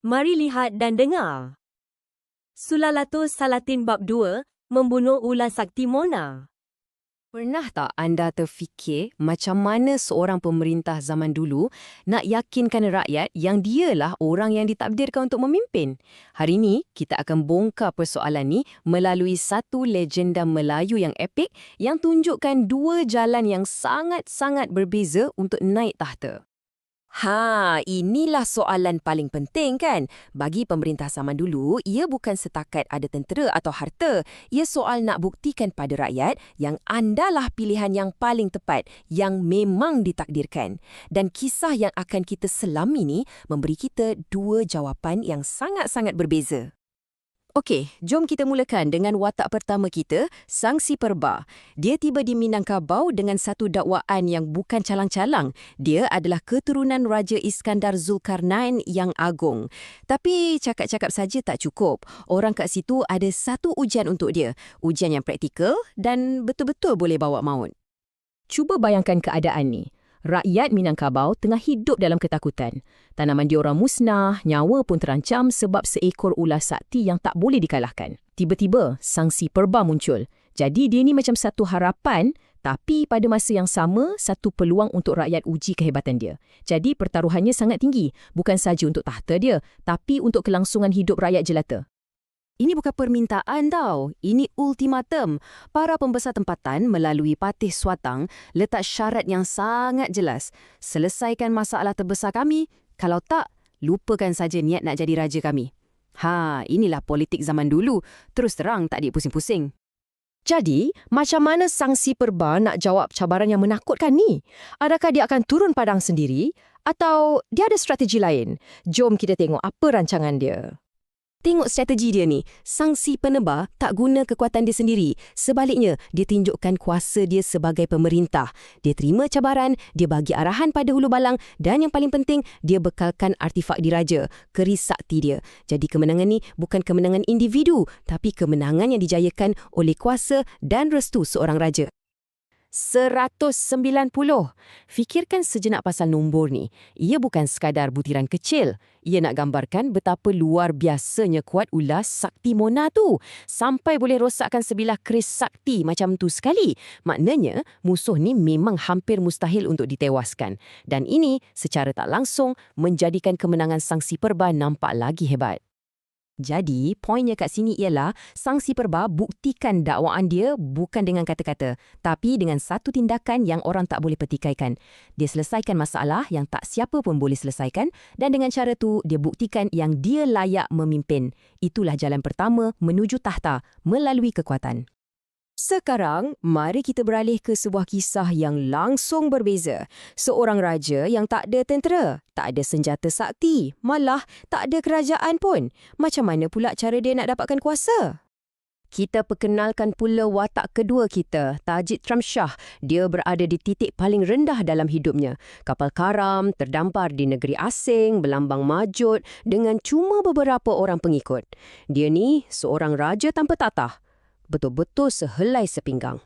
Mari lihat dan dengar. Sulalatus Salatin Bab 2 membunuh ular sakti Mona. Pernah tak anda terfikir macam mana seorang pemerintah zaman dulu nak yakinkan rakyat yang dialah orang yang ditakdirkan untuk memimpin? Hari ini, kita akan bongkar persoalan ni melalui satu legenda Melayu yang epik yang tunjukkan dua jalan yang sangat-sangat berbeza untuk naik tahta. Ha, inilah soalan paling penting kan? Bagi pemerintah zaman dulu, ia bukan setakat ada tentera atau harta. Ia soal nak buktikan pada rakyat yang andalah pilihan yang paling tepat, yang memang ditakdirkan. Dan kisah yang akan kita selami ini memberi kita dua jawapan yang sangat-sangat berbeza. Okey, jom kita mulakan dengan watak pertama kita, Sang Si Perba. Dia tiba di Minangkabau dengan satu dakwaan yang bukan calang-calang. Dia adalah keturunan Raja Iskandar Zulkarnain yang agung. Tapi cakap-cakap saja tak cukup. Orang kat situ ada satu ujian untuk dia. Ujian yang praktikal dan betul-betul boleh bawa maut. Cuba bayangkan keadaan ni rakyat Minangkabau tengah hidup dalam ketakutan. Tanaman diorang musnah, nyawa pun terancam sebab seekor ular sakti yang tak boleh dikalahkan. Tiba-tiba, sangsi perba muncul. Jadi dia ni macam satu harapan, tapi pada masa yang sama, satu peluang untuk rakyat uji kehebatan dia. Jadi pertaruhannya sangat tinggi, bukan saja untuk tahta dia, tapi untuk kelangsungan hidup rakyat jelata. Ini bukan permintaan tau, ini ultimatum. Para pembesar tempatan melalui patih suatang letak syarat yang sangat jelas. Selesaikan masalah terbesar kami, kalau tak, lupakan saja niat nak jadi raja kami. Ha, inilah politik zaman dulu. Terus terang tak dipusing-pusing. Jadi, macam mana sangsi perba nak jawab cabaran yang menakutkan ni? Adakah dia akan turun padang sendiri? Atau dia ada strategi lain? Jom kita tengok apa rancangan dia. Tengok strategi dia ni. Sang si penebar tak guna kekuatan dia sendiri. Sebaliknya, dia tunjukkan kuasa dia sebagai pemerintah. Dia terima cabaran, dia bagi arahan pada hulu balang dan yang paling penting, dia bekalkan artifak diraja, keris sakti dia. Jadi kemenangan ni bukan kemenangan individu, tapi kemenangan yang dijayakan oleh kuasa dan restu seorang raja. 190. Fikirkan sejenak pasal nombor ni. Ia bukan sekadar butiran kecil. Ia nak gambarkan betapa luar biasanya kuat ulas sakti Mona tu. Sampai boleh rosakkan sebilah keris sakti macam tu sekali. Maknanya, musuh ni memang hampir mustahil untuk ditewaskan. Dan ini secara tak langsung menjadikan kemenangan Sang Si Perba nampak lagi hebat. Jadi, poinnya kat sini ialah Sang Si Perba buktikan dakwaan dia bukan dengan kata-kata, tapi dengan satu tindakan yang orang tak boleh petikaikan. Dia selesaikan masalah yang tak siapa pun boleh selesaikan dan dengan cara tu dia buktikan yang dia layak memimpin. Itulah jalan pertama menuju tahta melalui kekuatan. Sekarang, mari kita beralih ke sebuah kisah yang langsung berbeza. Seorang raja yang tak ada tentera, tak ada senjata sakti, malah tak ada kerajaan pun. Macam mana pula cara dia nak dapatkan kuasa? Kita perkenalkan pula watak kedua kita, Tajid Tramshah. Dia berada di titik paling rendah dalam hidupnya. Kapal karam, terdampar di negeri asing, berlambang majut dengan cuma beberapa orang pengikut. Dia ni seorang raja tanpa tatah betul-betul sehelai sepinggang.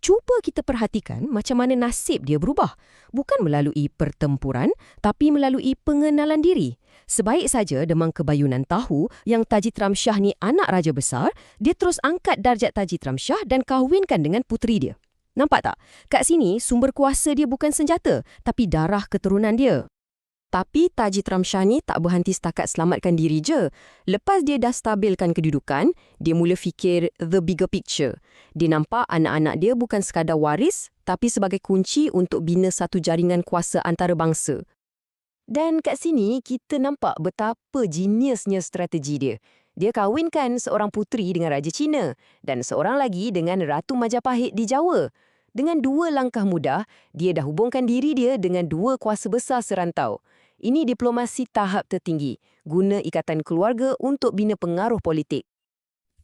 Cuba kita perhatikan macam mana nasib dia berubah. Bukan melalui pertempuran, tapi melalui pengenalan diri. Sebaik saja Demang Kebayunan tahu yang Tajid Ramsyah ni anak raja besar, dia terus angkat darjat Tajid Ramsyah dan kahwinkan dengan puteri dia. Nampak tak? Kat sini, sumber kuasa dia bukan senjata, tapi darah keturunan dia. Tapi Tajid Ramsyah ni tak berhenti setakat selamatkan diri je. Lepas dia dah stabilkan kedudukan, dia mula fikir the bigger picture. Dia nampak anak-anak dia bukan sekadar waris, tapi sebagai kunci untuk bina satu jaringan kuasa antarabangsa. Dan kat sini, kita nampak betapa geniusnya strategi dia. Dia kahwinkan seorang puteri dengan Raja Cina dan seorang lagi dengan Ratu Majapahit di Jawa. Dengan dua langkah mudah, dia dah hubungkan diri dia dengan dua kuasa besar serantau. Ini diplomasi tahap tertinggi, guna ikatan keluarga untuk bina pengaruh politik.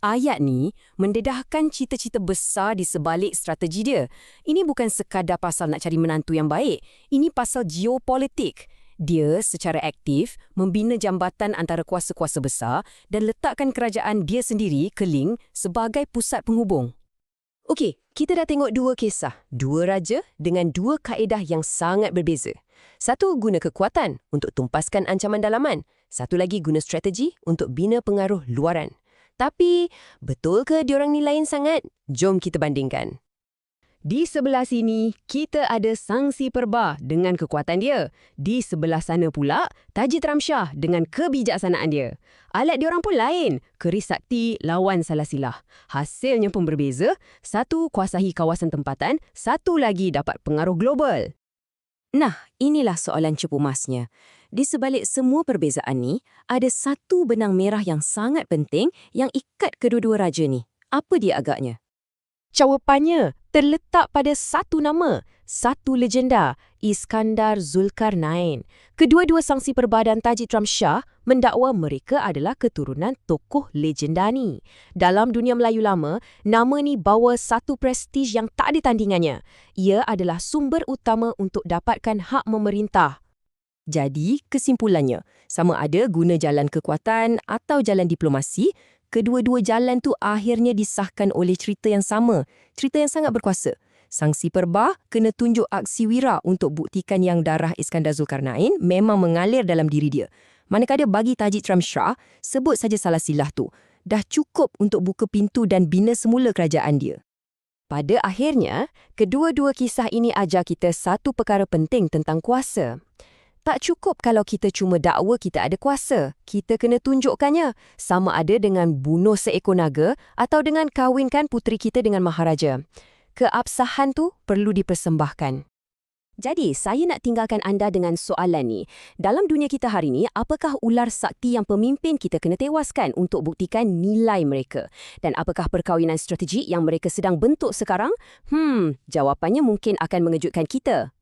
Ayat ni mendedahkan cita-cita besar di sebalik strategi dia. Ini bukan sekadar pasal nak cari menantu yang baik. Ini pasal geopolitik. Dia secara aktif membina jambatan antara kuasa-kuasa besar dan letakkan kerajaan dia sendiri, Keling, sebagai pusat penghubung. Okey, kita dah tengok dua kisah. Dua raja dengan dua kaedah yang sangat berbeza. Satu guna kekuatan untuk tumpaskan ancaman dalaman. Satu lagi guna strategi untuk bina pengaruh luaran. Tapi, betul ke diorang ni lain sangat? Jom kita bandingkan. Di sebelah sini, kita ada Sangsi Perbah dengan kekuatan dia. Di sebelah sana pula, Tajid Ramsyah dengan kebijaksanaan dia. Alat diorang pun lain, keris sakti lawan salah silah. Hasilnya pun berbeza, satu kuasahi kawasan tempatan, satu lagi dapat pengaruh global. Nah, inilah soalan cepu masnya. Di sebalik semua perbezaan ni, ada satu benang merah yang sangat penting yang ikat kedua-dua raja ni. Apa dia agaknya? Jawapannya terletak pada satu nama, satu legenda, Iskandar Zulkarnain. Kedua-dua sangsi perbadan Tajid Ramsyah mendakwa mereka adalah keturunan tokoh legenda ni. Dalam dunia Melayu lama, nama ni bawa satu prestij yang tak ada tandingannya. Ia adalah sumber utama untuk dapatkan hak memerintah. Jadi, kesimpulannya, sama ada guna jalan kekuatan atau jalan diplomasi, kedua-dua jalan tu akhirnya disahkan oleh cerita yang sama, cerita yang sangat berkuasa. Sangsi Perbah kena tunjuk aksi wira untuk buktikan yang darah Iskandar Zulkarnain memang mengalir dalam diri dia. Manakala bagi Tajid Tramshah, sebut saja salah silah tu, dah cukup untuk buka pintu dan bina semula kerajaan dia. Pada akhirnya, kedua-dua kisah ini ajar kita satu perkara penting tentang kuasa. Tak cukup kalau kita cuma dakwa kita ada kuasa. Kita kena tunjukkannya. Sama ada dengan bunuh seekor naga atau dengan kawinkan puteri kita dengan maharaja. Keabsahan tu perlu dipersembahkan. Jadi, saya nak tinggalkan anda dengan soalan ni. Dalam dunia kita hari ni, apakah ular sakti yang pemimpin kita kena tewaskan untuk buktikan nilai mereka? Dan apakah perkahwinan strategi yang mereka sedang bentuk sekarang? Hmm, jawapannya mungkin akan mengejutkan kita.